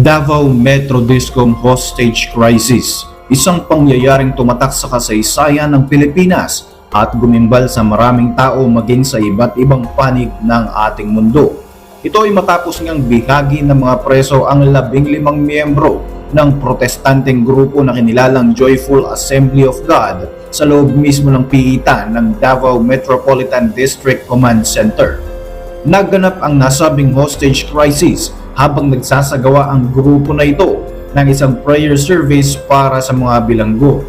Davao Metro Discom Hostage Crisis, isang pangyayaring tumatak sa kasaysayan ng Pilipinas at gumimbal sa maraming tao maging sa iba't ibang panig ng ating mundo. Ito ay matapos ngang bihagi ng mga preso ang labing limang miyembro ng protestanteng grupo na kinilalang Joyful Assembly of God sa loob mismo ng piitan ng Davao Metropolitan District Command Center. Naganap ang nasabing hostage crisis habang nagsasagawa ang grupo na ito ng isang prayer service para sa mga bilanggo.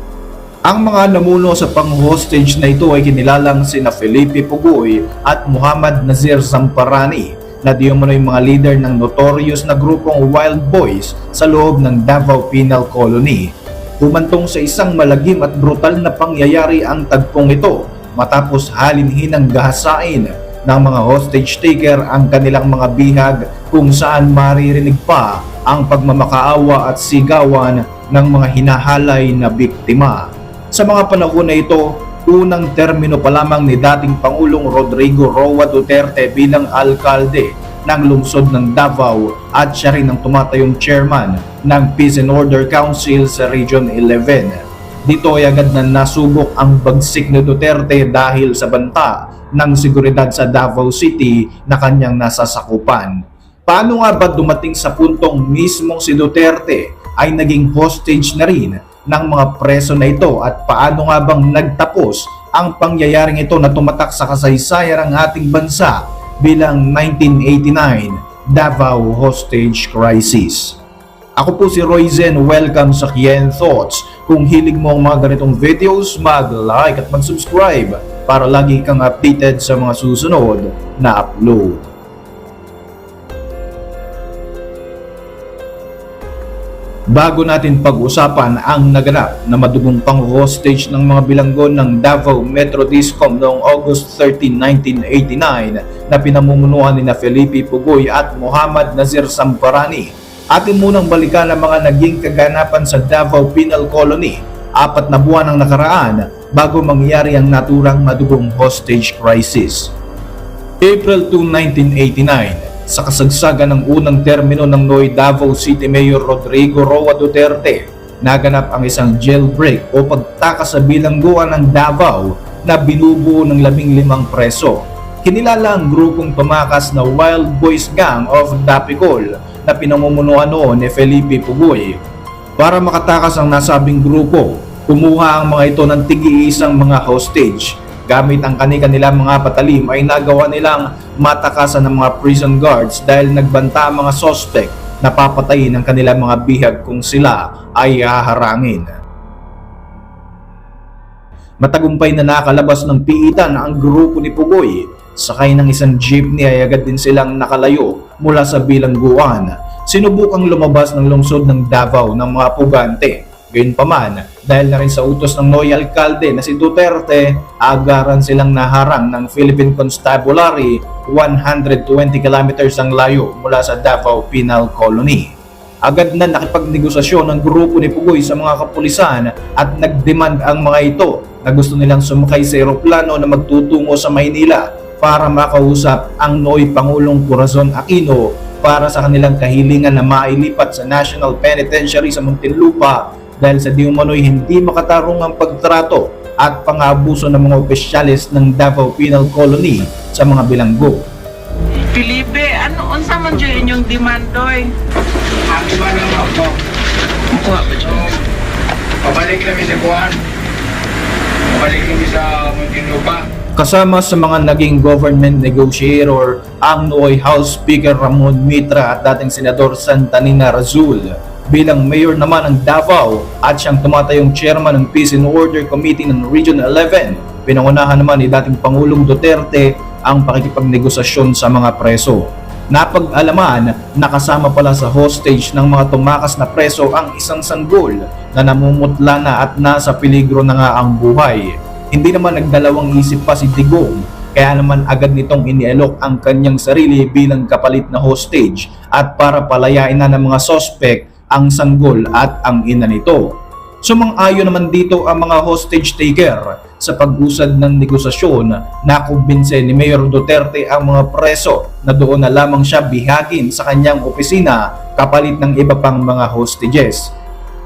Ang mga namuno sa pang-hostage na ito ay kinilalang sina Felipe Pugoy at Muhammad Nazir Zamparani na di umano yung mga leader ng notorious na grupong Wild Boys sa loob ng Davao Penal Colony. Humantong sa isang malagim at brutal na pangyayari ang tagpong ito matapos halinhinang gahasain ng mga hostage taker ang kanilang mga bihag kung saan maririnig pa ang pagmamakaawa at sigawan ng mga hinahalay na biktima. Sa mga panahon na ito, unang termino pa lamang ni dating Pangulong Rodrigo Roa Duterte bilang alkalde ng lungsod ng Davao at siya rin ang tumatayong chairman ng Peace and Order Council sa Region 11. Dito ay agad na nasubok ang bagsik ni Duterte dahil sa banta ng seguridad sa Davao City na kanyang nasasakupan. Paano nga ba dumating sa puntong mismong si Duterte ay naging hostage na rin ng mga preso na ito at paano nga bang nagtapos ang pangyayaring ito na tumatak sa kasaysayan ng ating bansa bilang 1989 Davao Hostage Crisis. Ako po si Royzen, welcome sa Kien Thoughts. Kung hilig mo ang mga ganitong videos, mag-like at mag-subscribe para lagi kang updated sa mga susunod na upload. Bago natin pag-usapan ang naganap na madugong pang-hostage ng mga bilanggo ng Davao Metro Discom noong August 13, 1989 na pinamumunuan ni na Felipe Pugoy at Muhammad Nazir Samparani, atin munang balikan ang mga naging kaganapan sa Davao Penal Colony apat na buwan ang nakaraan bago mangyari ang naturang madugong hostage crisis. April 2, 1989, sa kasagsagan ng unang termino ng Noy Davao City Mayor Rodrigo Roa Duterte, naganap ang isang jailbreak o pagtakas sa bilangguan ng Davao na binubuo ng labing limang preso. Kinilala ang grupong tumakas na Wild Boys Gang of Dapicol na pinamumunuan noon ni Felipe Pugoy. Para makatakas ang nasabing grupo, kumuha ang mga ito ng tigi-isang mga hostage gamit ang kani-kanilang mga patalim ay nagawa nilang matakasan ng mga prison guards dahil nagbanta ang mga sospek na papatayin ng kanilang mga bihag kung sila ay haharangin. Matagumpay na nakalabas ng piitan ang grupo ni Pugoy. Sakay ng isang jeepney ay agad din silang nakalayo mula sa bilangguan. Sinubukang lumabas ng lungsod ng Davao ng mga pugante. Gayunpaman, dahil na rin sa utos ng Noy Alcalde na si Duterte, agaran silang naharang ng Philippine Constabulary 120 kilometers ang layo mula sa Davao Penal Colony. Agad na nakipagnegosasyon ng grupo ni Pugoy sa mga kapulisan at nagdemand ang mga ito na gusto nilang sumakay sa eroplano na magtutungo sa Maynila para makausap ang Noy Pangulong Corazon Aquino para sa kanilang kahilingan na mailipat sa National Penitentiary sa Muntinlupa dahil sa di umano'y hindi makatarong ang pagtrato at pangabuso ng mga opisyalis ng Davao Penal Colony sa mga bilanggo. Felipe, ano unsa man jud inyong demand doy? Ang iba ng ako, Kuha ba so, pabalik kami sa Buwan. Pabalik kami sa Muntinlupa. Kasama sa mga naging government negotiator ang Nooy House Speaker Ramon Mitra at dating Senador Santanina Razul. Bilang mayor naman ng Davao at siyang tumatayong chairman ng Peace and Order Committee ng Region 11, pinangunahan naman ni dating Pangulong Duterte ang pakikipagnegosasyon sa mga preso. Napag-alaman, nakasama pala sa hostage ng mga tumakas na preso ang isang sanggol na namumutla na at nasa peligro na nga ang buhay. Hindi naman nagdalawang isip pa si Digong kaya naman agad nitong inialok ang kanyang sarili bilang kapalit na hostage at para palayain na ng mga sospek ang sanggol at ang ina nito. Sumang-ayon naman dito ang mga hostage taker sa pag-usad ng negosasyon na kumbinse ni Mayor Duterte ang mga preso na doon na lamang siya bihagin sa kanyang opisina kapalit ng iba pang mga hostages.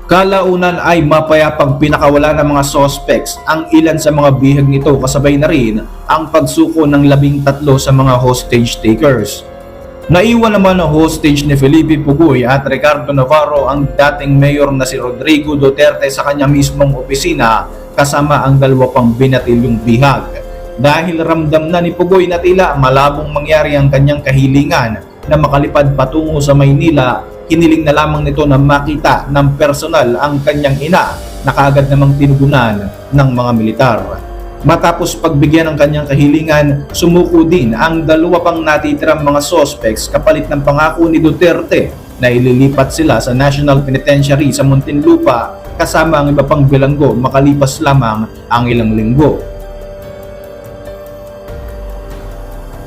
Kalaunan ay mapayapang pinakawala ng mga suspects ang ilan sa mga bihag nito kasabay na rin ang pagsuko ng labing tatlo sa mga hostage takers. Naiwan naman ang hostage ni Felipe Pugoy at Ricardo Navarro ang dating mayor na si Rodrigo Duterte sa kanya mismong opisina kasama ang dalawa pang binatilyong bihag. Dahil ramdam na ni Pugoy na tila malabong mangyari ang kanyang kahilingan na makalipad patungo sa Maynila, hiniling na lamang nito na makita ng personal ang kanyang ina na kaagad namang tinugunan ng mga militar. Matapos pagbigyan ng kanyang kahilingan, sumuko din ang dalawa pang natitirang mga suspects kapalit ng pangako ni Duterte na ililipat sila sa National Penitentiary sa Muntinlupa kasama ang iba pang bilanggo makalipas lamang ang ilang linggo.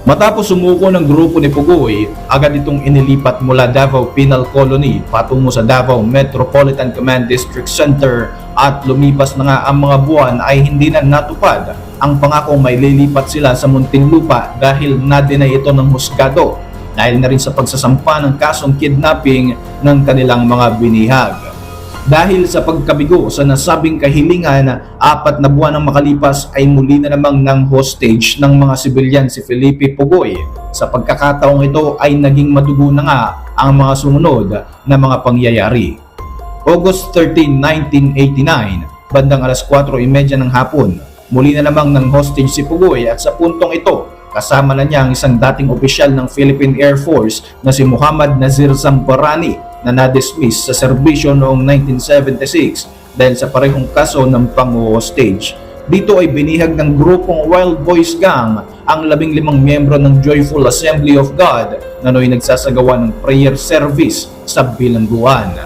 Matapos sumuko ng grupo ni Pugoy, agad itong inilipat mula Davao Penal Colony patungo sa Davao Metropolitan Command District Center at lumipas na nga ang mga buwan ay hindi na natupad ang pangako may lilipat sila sa Muntinlupa dahil na-deny ito ng husgado dahil na rin sa pagsasampa ng kasong kidnapping ng kanilang mga binihag. Dahil sa pagkabigo sa nasabing kahilingan, apat na buwan ang makalipas ay muli na namang ng hostage ng mga sibilyan si Felipe Pugoy. Sa pagkakataong ito ay naging madugo na nga ang mga sumunod na mga pangyayari. August 13, 1989, bandang alas 4.30 ng hapon, muli na namang ng hostage si Pugoy at sa puntong ito, kasama na niya ang isang dating opisyal ng Philippine Air Force na si Muhammad Nazir Zamparani na na-dismiss sa serbisyo noong 1976 dahil sa parehong kaso ng pang-hostage. Dito ay binihag ng grupong Wild Boys Gang ang labing limang miyembro ng Joyful Assembly of God na noy nagsasagawa ng prayer service sa bilangguan.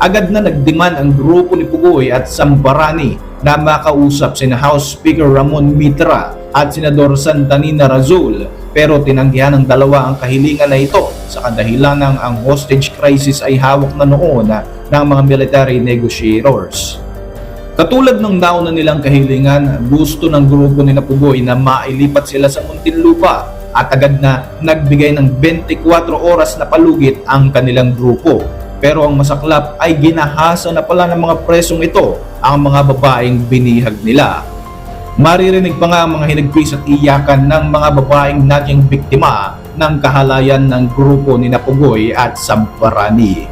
Agad na nagdiman ang grupo ni Pugoy at Sambarani na makausap sina House Speaker Ramon Mitra at Senador Santanina Razul pero tinanggihan ng dalawa ang kahilingan na ito sa kadahilan ng ang hostage crisis ay hawak na noon ng mga military negotiators. Katulad ng nauna nilang kahilingan, gusto ng grupo ni Napugoy na mailipat sila sa Muntinlupa at agad na nagbigay ng 24 oras na palugit ang kanilang grupo. Pero ang masaklap ay ginahasa na pala ng mga presong ito ang mga babaeng binihag nila. Maririnig pa nga ang mga hinagpis at iyakan ng mga babaeng naging biktima ng kahalayan ng grupo ni Napugoy at Samparani.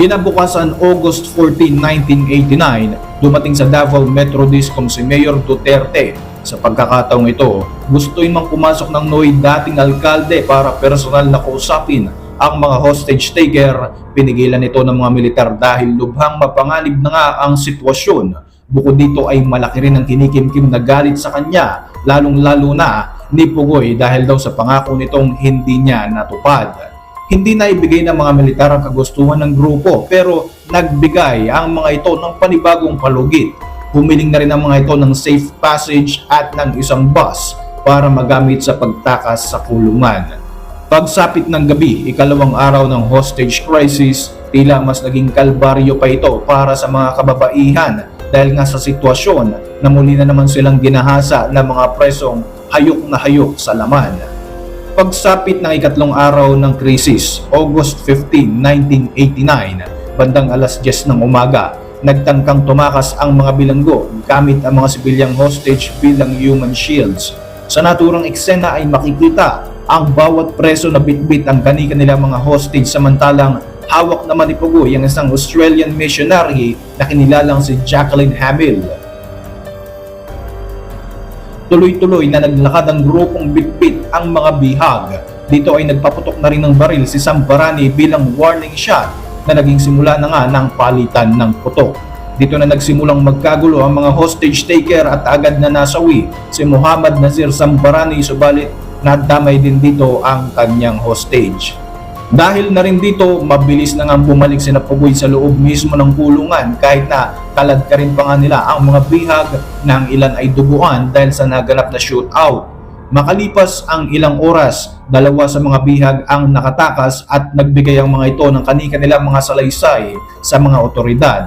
Kinabukasan August 14, 1989, dumating sa Davao Metro Discom si Mayor Duterte. Sa pagkakataong ito, gustoin mang pumasok ng NOY dating alkalde para personal na kausapin ang mga hostage taker. Pinigilan ito ng mga militar dahil lubhang mapanganib na nga ang sitwasyon. Bukod dito ay malaki rin ang kinikimkim na galit sa kanya, lalong-lalo na ni Pugoy dahil daw sa pangako nitong hindi niya natupad. Hindi na ibigay ng mga militar ang kagustuhan ng grupo pero nagbigay ang mga ito ng panibagong palugit. Humiling na rin ang mga ito ng safe passage at ng isang bus para magamit sa pagtakas sa kulungan. Pagsapit ng gabi, ikalawang araw ng hostage crisis, tila mas naging kalbaryo pa ito para sa mga kababaihan dahil nga sa sitwasyon na muli na naman silang ginahasa ng mga presong hayok na hayok sa laman. Pagsapit ng ikatlong araw ng krisis, August 15, 1989, bandang alas 10 ng umaga, nagtangkang tumakas ang mga bilanggo gamit ang mga sibilyang hostage bilang human shields. Sa naturang eksena ay makikita ang bawat preso na bitbit ang kani-kanilang mga hostage samantalang hawak naman ni Pugoy ang isang Australian missionary na kinilalang si Jacqueline Hamill. Tuloy-tuloy na naglakad ang grupong bitbit ang mga bihag. Dito ay nagpaputok na rin ng baril si Sambarani bilang warning shot na naging simula na nga ng palitan ng putok. Dito na nagsimulang magkagulo ang mga hostage taker at agad na nasawi si Muhammad Nazir Sambarani subalit nadamay din dito ang kanyang hostage. Dahil na rin dito, mabilis na nga bumalik si Napugoy sa loob mismo ng kulungan kahit na kalad ka rin pa nga nila ang mga bihag ng ilan ay duguan dahil sa naganap na shootout. Makalipas ang ilang oras, dalawa sa mga bihag ang nakatakas at nagbigay ang mga ito ng kani-kanilang mga salaysay sa mga otoridad.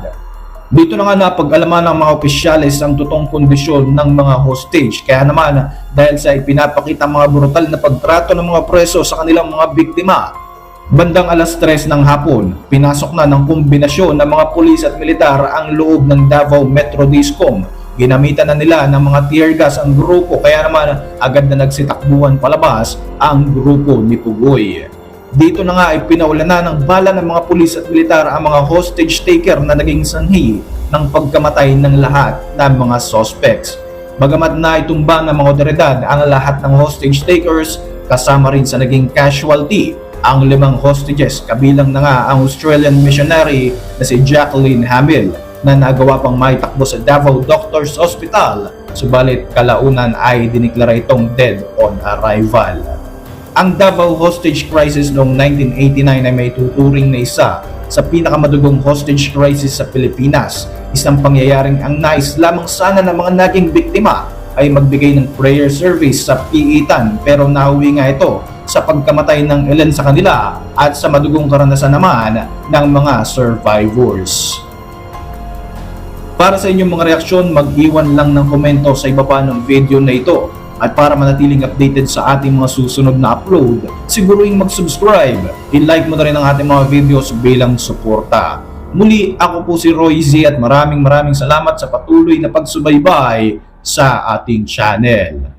Dito na nga napag-alaman ng mga opisyalis ang totoong kondisyon ng mga hostage. Kaya naman dahil sa ipinapakita mga brutal na pagtrato ng mga preso sa kanilang mga biktima, bandang alas 3 ng hapon, pinasok na ng kombinasyon ng mga pulis at militar ang loob ng Davao Metro Discom. Ginamitan na nila ng mga tear gas ang grupo kaya naman agad na nagsitakbuhan palabas ang grupo ni Pugoy. Dito na nga ay pinaulan na ng bala ng mga pulis at militar ang mga hostage taker na naging sanhi ng pagkamatay ng lahat ng mga suspects. Bagamat na itumba ng mga otoridad ang lahat ng hostage takers, kasama rin sa naging casualty ang limang hostages kabilang na nga ang Australian missionary na si Jacqueline Hamill na nagawa pang maitakbo sa Davao Doctors Hospital subalit kalaunan ay diniklara itong dead on arrival. Ang Davao hostage crisis noong 1989 ay may tuturing na isa sa pinakamadugong hostage crisis sa Pilipinas. Isang pangyayaring ang nais lamang sana ng mga naging biktima ay magbigay ng prayer service sa piitan pero nauwi nga ito sa pagkamatay ng ilan sa kanila at sa madugong karanasan naman ng mga survivors. Para sa inyong mga reaksyon, mag-iwan lang ng komento sa ibaba ng video na ito. At para manatiling updated sa ating mga susunod na upload, siguruing mag-subscribe. I-like mo na rin ang ating mga videos bilang suporta. Muli, ako po si Roy Z at maraming maraming salamat sa patuloy na pagsubaybay sa ating channel.